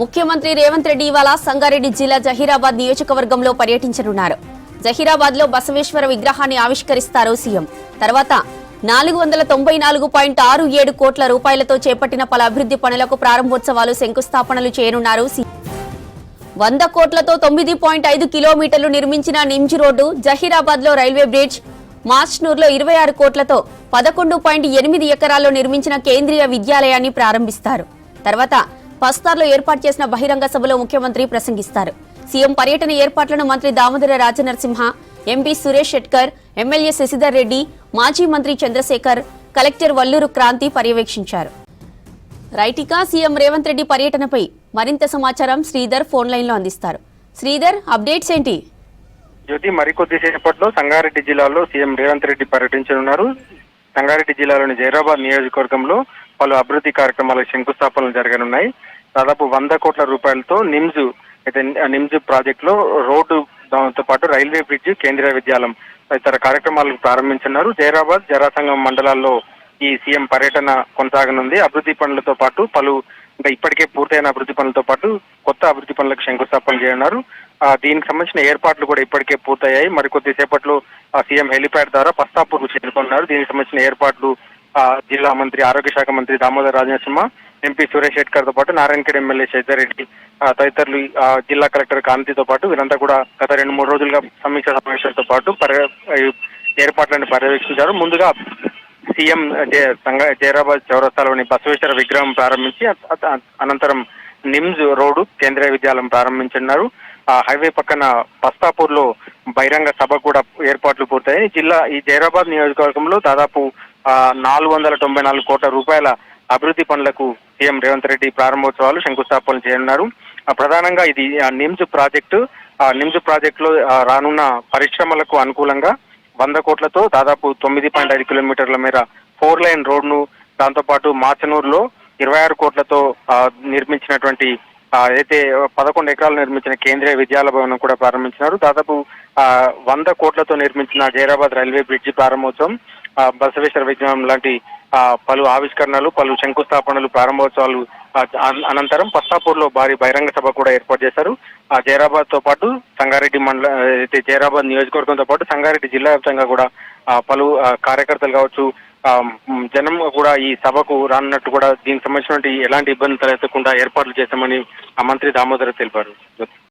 ముఖ్యమంత్రి రేవంత్ రెడ్డి ఇవాళ సంగారెడ్డి జిల్లా జహీరాబాద్ నియోజకవర్గంలో పర్యటించనున్నారు. జహీరాబాద్లో బసవేశ్వర విగ్రహాన్ని ఆవిష్కరిస్తారు సీఎం. తర్వాత నాలుగు వందల తొంభై నాలుగు పాయింట్ ఆరు ఏడు కోట్ల రూపాయలతో చేపట్టిన పలు అభివృద్ధి పనులకు ప్రారంభోత్సవాలు శంకుస్థాపనలు చేయనున్నారు వంద కోట్లతో తొమ్మిది పాయింట్ ఐదు కిలోమీటర్లు నిర్మించిన నిమ్జ్ రోడ్డు జహీరాబాద్లో రైల్వే బ్రిడ్జ్ మాస్నూర్లో ఇరవై ఆరు కోట్లతో పదకొండు పాయింట్ ఎనిమిది ఎకరాల్లో నిర్మించిన కేంద్రీయ విద్యాలయాన్ని ప్రారంభిస్తారు. తర్వాత పస్తార్లో ఏర్పాటు చేసిన బహిరంగ సభలో ముఖ్యమంత్రి ప్రసంగిస్తారు. సీఎం పర్యటన ఏర్పాట్లను మంత్రి దామోదర రాజనరసింహ ఎంపీ సురేష్ షెట్కర్ ఎమ్మెల్యే శశిధర్ రెడ్డి మాజీ మంత్రి చంద్రశేఖర్ కలెక్టర్ వల్లూరు క్రాంతి పర్యవేక్షించారు. రైటికా సీఎం రేవంత్ రెడ్డి పర్యటనపై మరింత సమాచారం శ్రీధర్ ఫోన్ లైన్లో అందిస్తారు. శ్రీధర్ అప్డేట్స్ ఏంటి? జ్యోతి మరికొద్ది సేపట్లో సంగారెడ్డి జిల్లాలో సీఎం రేవంత్ రెడ్డి పర్యటించనున్నారు. సంగారెడ్డి జిల్లాలోని జైరాబాద్ నియోజకవర్గంలో పలు అభివృద్ధి కార్యక్రమాలకు శంకుస్థాపనలు జరగనున్నాయి. దాదాపు వంద కోట్ల రూపాయలతో నిమ్స్ అయితే నిమ్స్ ప్రాజెక్ట్లో రోడ్డు దానితో పాటు రైల్వే బ్రిడ్జ్ కేంద్రీయ విద్యాలయం తదితర కార్యక్రమాలు ప్రారంభించున్నారు జైరాబాద్ జరాసంగం మండలాల్లో ఈ సీఎం పర్యటన కొనసాగనుంది. అభివృద్ధి పనులతో పాటు పలు అంటే ఇప్పటికే పూర్తయిన అభివృద్ధి పనులతో పాటు కొత్త అభివృద్ధి పనులకు శంకుస్థాపన చేయనున్నారు. ఆ, దీనికి సంబంధించిన ఏర్పాట్లు కూడా ఇప్పటికే పూర్తయ్యాయి. మరికొద్ది సేపట్లో సీఎం హెలిప్యాడ్ ద్వారా పస్తాపూర్ చేరుకున్నారు. దీనికి సంబంధించిన ఏర్పాట్లు ఆ, జిల్లా మంత్రి ఆరోగ్య శాఖ మంత్రి దామోదర్ రాజనరసింహ ఎంపీ సురేష్ షెట్కర్తో పాటు నారాయణఖేడ్ ఎమ్మెల్యే సైతారెడ్డి తదితరులు ఆ, జిల్లా కలెక్టర్ కాంతితో పాటు వీరంతా కూడా గత రెండు మూడు రోజులుగా సమీక్ష సమావేశాలతో పాటు పర్య- ఏర్పాట్లను పర్యవేక్షించారు. ముందుగా సీఎం జైరాబాద్ చౌరస్తాలోని బసవేశ్వర విగ్రహం ప్రారంభించి అనంతరం నిమ్స్ రోడ్డు కేంద్రీయ విద్యాలయం ప్రారంభించున్నారు ఆ హైవే పక్కన బస్తాపూర్లో బహిరంగ సభ కూడా ఏర్పాట్లు పూర్తయ్యాయి. జిల్లా ఈ జైరాబాద్ నియోజకవర్గంలో దాదాపు నాలుగు వందల తొంభై నాలుగు కోట్ల రూపాయల అభివృద్ధి పనులకు సీఎం రేవంత్ రెడ్డి ప్రారంభోత్సవాలు శంకుస్థాపన చేయనున్నారు. ఆ, ప్రధానంగా ఇది నిమ్స్ ప్రాజెక్టు ఆ, నిమ్స్ ప్రాజెక్ట్లో రానున్న పరిశ్రమలకు అనుకూలంగా వంద కోట్లతో దాదాపు తొమ్మిది పాయింట్ ఐదు కిలోమీటర్ల మేర ఫోర్ లైన్ రోడ్ను దాంతోపాటు మాచనూరులో ఇరవై ఆరు కోట్లతో నిర్మించినటువంటి అయితే పదకొండు ఎకరాలు నిర్మించిన కేంద్రీయ విద్యాలయ భవనం కూడా ప్రారంభించినారు. దాదాపు ఆ, వంద కోట్లతో నిర్మించిన జైరాబాద్ రైల్వే బ్రిడ్జి ప్రారంభోత్సవం బసవేశ్వర విగ్రహం లాంటి ఆ, పలు ఆవిష్కరణలు పలు శంకుస్థాపనలు ప్రారంభోత్సవాలు అనంతరం పస్తాపూర్లో భారీ బహిరంగ సభ కూడా ఏర్పాటు చేశారు. ఆ జైరాబాద్తో పాటు సంగారెడ్డి మండల అయితే జైరాబాద్ నియోజకవర్గంతో పాటు సంగారెడ్డి జిల్లా వ్యాప్తంగా కూడా ఆ, పలు కార్యకర్తలు కావచ్చు జనం కూడా ఈ సభకు రానున్నట్టు కూడా దీనికి సంబంధించినటువంటి ఎలాంటి ఇబ్బందులు తలెత్తకుండా ఏర్పాట్లు చేశామని ఆ మంత్రి దామోదర్ తెలిపారు.